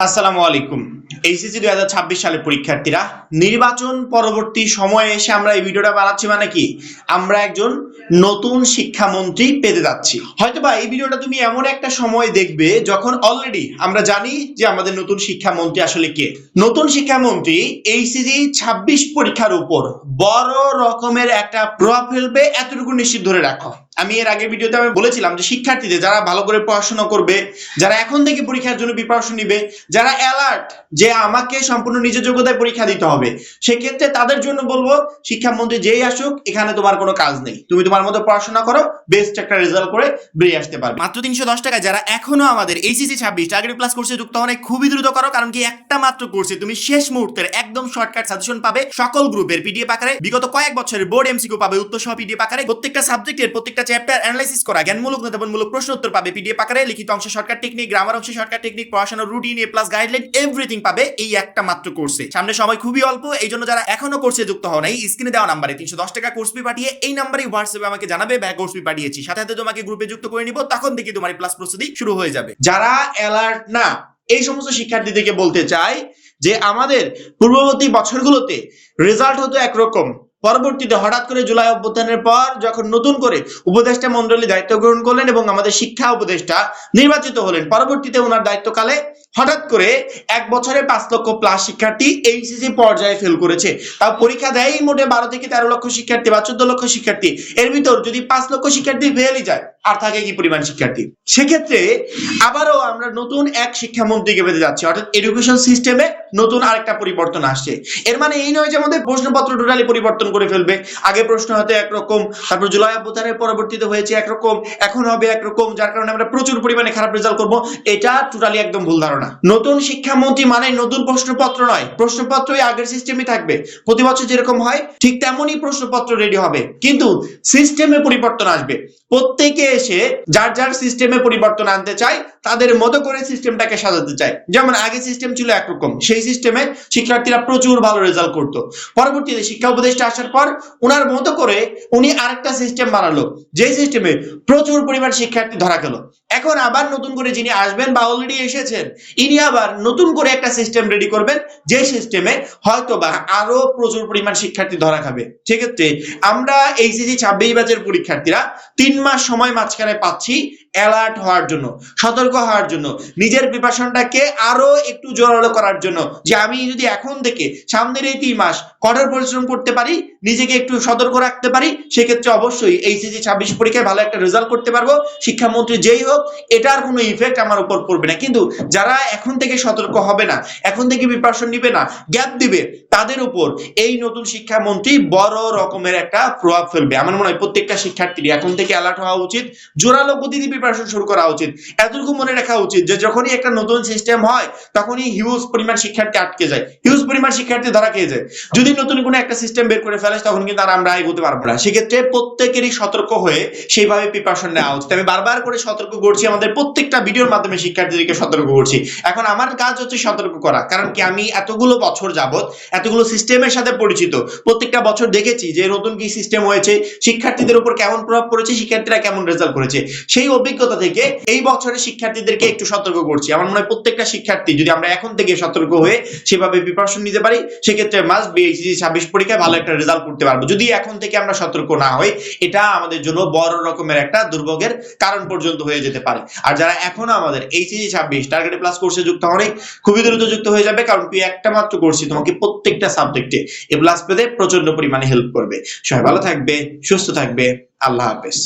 আসসালামু আলাইকুম। এইচএসসি দুই হাজার ছাব্বিশ সালের পরীক্ষার্থীরা, নির্বাচন পরবর্তী সময়ে এসে আমরা এই ভিডিওটা বানাচ্ছি মানে কি? আমরা একজন নতুন শিক্ষামন্ত্রী পেতে যাচ্ছি। হয়তোবা এই ভিডিওটা তুমি এমন একটা সময় দেখবে যখন অলরেডি আমরা জানি যে আমাদের নতুন শিক্ষামন্ত্রী আসলে কে। নতুন শিক্ষামন্ত্রী এইচএসসি ছাব্বিশ পরীক্ষার উপর বড় রকমের একটা প্রভাব ফেলবে এতটুকু নিশ্চিত ধরে রাখো। আমি এর আগের ভিডিওতে আমি বলেছিলাম যে শিক্ষার্থীদের যারা ভালো করে পড়াশোনা করবে, যারা এখন থেকে পরীক্ষার জন্য প্রিপারেশন নিবে, যারা অ্যালার্ট যে আমাকে সম্পূর্ণ নিজের যোগ্যতায় পরীক্ষা দিতে হবে, সেক্ষেত্রে তাদের জন্য বলব, শিক্ষামন্ত্রী যেই আসুক, এখানে তোমার কোনো কাজ নেই। তুমি তোমার মতো পড়াশোনা করো বেস্ট একটা রেজাল্ট করে বেরিয়ে আসতে পারবে। মাত্র তিনশো দশ টাকা যারা এখনও আমাদের এইচএসসি ছাব্বিশ টার্গেট প্লাস কোর্সে যুক্ত হন খুবই দ্রুত করো, কারণ কি একটা মাত্র কোর্সে তুমি শেষ মুহূর্তের একদম শর্টকাট সাজেশন পাবে সকল গ্রুপের পিডিএফ আকারে। বিগত কয়েক বছরের বোর্ড এমসিকিউ পাবে উত্তর সহ পিডিএফ আকারে। প্রত্যেকটা সাবজেক্টের প্রত্যেকটা চ্যাপ্টার অ্যানালাইসিস করা, জ্ঞানমূলক নেতাবনমূলক প্রশ্ন উত্তর পাবে পিডিএফ আকারে। লিখিত অংশ শর্টকাট টেকনিক গ্রামার অংশে শর্টকাট টেকনিক পড়াশোনার রুটিন এ প্লাস গাইডলাইন এভরিথিং পাবে এই একটা মাত্র কোর্সে সামনে সময় খুবই অল্প এই জন্য যারা এখনও কোর্সে যুক্ত হন, এই স্ক্রিনে দেওয়া নাম্বারে তিনশো দশ টাকা কোর্স ফি পাঠিয়ে এই নাম্বারে হোয়াটসঅ্যাপে আমাকে জানাবে ব্যাক কোর্স ফি পাঠিয়েছি। সাথে সাথে তোমাকে গ্রুপে যুক্ত করে নিব, তখন থেকে তোমার প্লাস প্রস্তুতি শুরু হয়ে যাবে। যারা অ্যালার্ট না, এই সমস্ত শিক্ষার্থীদেরকে বলতে চাই যে আমাদের পূর্ববর্তী বছরগুলোতে রেজাল্ট হতো একরকম। পরবর্তীতে হঠাৎ করে জুলাই অভ্যুত্থানের পর যখন নতুন করে উপদেষ্টা মন্ডলী দায়িত্ব গ্রহণ করলেন এবং আমাদের শিক্ষা উপদেষ্টা নির্বাচিত হলেন, পরবর্তীতে ওনার দায়িত্বকালে হঠাৎ করে এক বছরে পাঁচ লক্ষ প্লাস শিক্ষার্থী এইচএসসি পর্যায়ে ফেল করেছে। তাও পরীক্ষা দেয় মোটে বারো থেকে তেরো লক্ষ শিক্ষার্থী বা চোদ্দ লক্ষ শিক্ষার্থী। এর ভিতর যদি পাঁচ লক্ষ শিক্ষার্থী ফেলই যায়, আর থাকে কি পরিমাণ শিক্ষার্থী? সেক্ষেত্রে আবারও আমরা নতুন এক শিক্ষামন্ত্রীকে পেতে যাচ্ছি। অর্থাৎ এডুকেশন সিস্টেমে নতুন আরেকটা পরিবর্তন আসছে। এর মানে এই নয় যে আমাদের প্রশ্নপত্র টোটালি পরিবর্তন করে ফেলবে। আগে প্রশ্ন হতে একরকম, তারপর জুলাই অভ্যুত্থানের পরবর্তীতে হয়েছে একরকম, এখন হবে একরকম, যার কারণে আমরা প্রচুর পরিমাণে খারাপ রেজাল্ট করব। এটা টোটালি একদম ভুল ধারণা। নতুন শিক্ষামন্ত্রী মানে নতুন প্রশ্নপত্র নয় প্রশ্নপত্র ওই আগের সিস্টেমই থাকবে। প্রতি বছর যেরকম হয়, ঠিক তেমনই প্রশ্নপত্র রেডি হবে। কিন্তু সিস্টেমে পরিবর্তন আসবে। প্রত্যেকে এসে যার যার সিস্টেমে পরিবর্তন আনতে চায়, তাদের মতো করে সিস্টেমটাকে সাজাতে চায়। যেমন আগে সিস্টেম ছিল একরকম, সেই সিস্টেমে শিক্ষার্থীরা প্রচুর ভালো রেজাল্ট করতো। পরবর্তীতে শিক্ষা উপদেষ্টা আসার পর ওনার মতো করে উনি আরেকটা সিস্টেম বানালো যে সিস্টেমে প্রচুর পরিমাণ শিক্ষার্থী ধরা গেল এখন আবার নতুন করে যিনি আসবেন বা অলরেডি এসেছেন ইনি আবার নতুন করে একটা সিস্টেম রেডি করবেন, যে সিস্টেমে হয়তো বা আরও প্রচুর পরিমাণ শিক্ষার্থী ধরা খাবে। সেক্ষেত্রে আমরা এইচএসি ছাব্বিশ ব্যাচের পরীক্ষার্থীরা তিন মাস সময় মাঝখানে পাচ্ছি অ্যালার্ট হওয়ার জন্য, সতর্ক হওয়ার জন্য, নিজের প্রিপারেশনটাকে আরও একটু জোরালো করার জন্য, যে আমি যদি এখন থেকে সামনের এই তিন মাস কঠোর পরিশ্রম করতে পারি, নিজেকে একটু সতর্ক রাখতে পারি, সেক্ষেত্রে অবশ্যই এইচএসসি ছাব্বিশ পরীক্ষায় ভালো একটা রেজাল্ট করতে পারব। শিক্ষামন্ত্রী যেই হোক, এটার কোনো ইফেক্ট আমার উপর পড়বে না। কিন্তু যারা এখন থেকে সতর্ক হবে না, এখন থেকে প্রিপারেশন নিবে না গ্যাপ দিবে, তাদের উপর এই নতুন শিক্ষামন্ত্রী বড় রকমের একটা প্রভাব ফেলবে। আমার মনে হয় প্রত্যেকটা শিক্ষার্থীর এখন থেকে অ্যালার্ট হওয়া উচিত। জোরালো গতিতে প্রিপারেশন শুরু করা উচিত। এতটুকু মনে রাখা উচিত যে, যখনই একটা নতুন সিস্টেম হয়, তখনই হিউজ পরিমাণ শিক্ষার্থী আটকে যায়। হিউজ পরিমাণ শিক্ষার্থী ধরা খেয়ে যায়। যদি নতুন কোনো একটা সিস্টেম বের করে ফেলে তখন কিন্তু আর আমরা এগোতে পারব না। সেক্ষেত্রে প্রত্যেকেরই সতর্ক হয়ে সেইভাবে প্রিপারেশন নেওয়া উচিত। আমি বারবার করে সতর্ক করছি, আমাদের প্রত্যেকটা ভিডিওর মাধ্যমে শিক্ষার্থীদেরকে সতর্ক করছি। এখন আমার কাজ হচ্ছে সতর্ক করা। কারণ কি, আমি এতগুলো বছর যাবত এতগুলো সিস্টেমের সাথে পরিচিত। প্রত্যেকটা বছর দেখেছি যে, নতুন কি সিস্টেম হয়েছে, শিক্ষার্থীদের উপর কেমন প্রভাব পড়েছে, শিক্ষার্থীরা কেমন রেজাল্ট করেছে। সেই অভিজ্ঞতা থেকে এই বছরে শিক্ষার্থীদেরকে একটু সতর্ক করছি। আমার মনে হয় প্রত্যেকটা শিক্ষার্থী যদি আমরা এখন থেকে সতর্ক হয়ে সেভাবে প্রিপারেশন নিতে পারি, সেক্ষেত্রে মাস্ট বি এইচএসসি ছাব্বিশ পরীক্ষায় ভালো একটা রেজাল্ট করতে পারব। যদি এখন থেকে আমরা সতর্ক না হই, এটা আমাদের জন্য বড় রকমের একটা দুর্ভোগের কারণ পর্যন্ত হয়ে যেতে পারে। আর যারা এখনও আমাদের এইচএসসি ছাব্বিশ টার্গেট প্লাস কোর্সে যুক্ত হন খুবই দ্রুত যুক্ত হয়ে যাবে, কারণ তুই একটা মাত্র কোর্সই তোমাকে প্রত্যেকটা সাবজেক্টে এ প্লাস পেতে প্রচণ্ড পরিমাণে হেল্প করবে। সবাই ভালো থাকবে, সুস্থ থাকবে, আল্লাহ হাফেজ।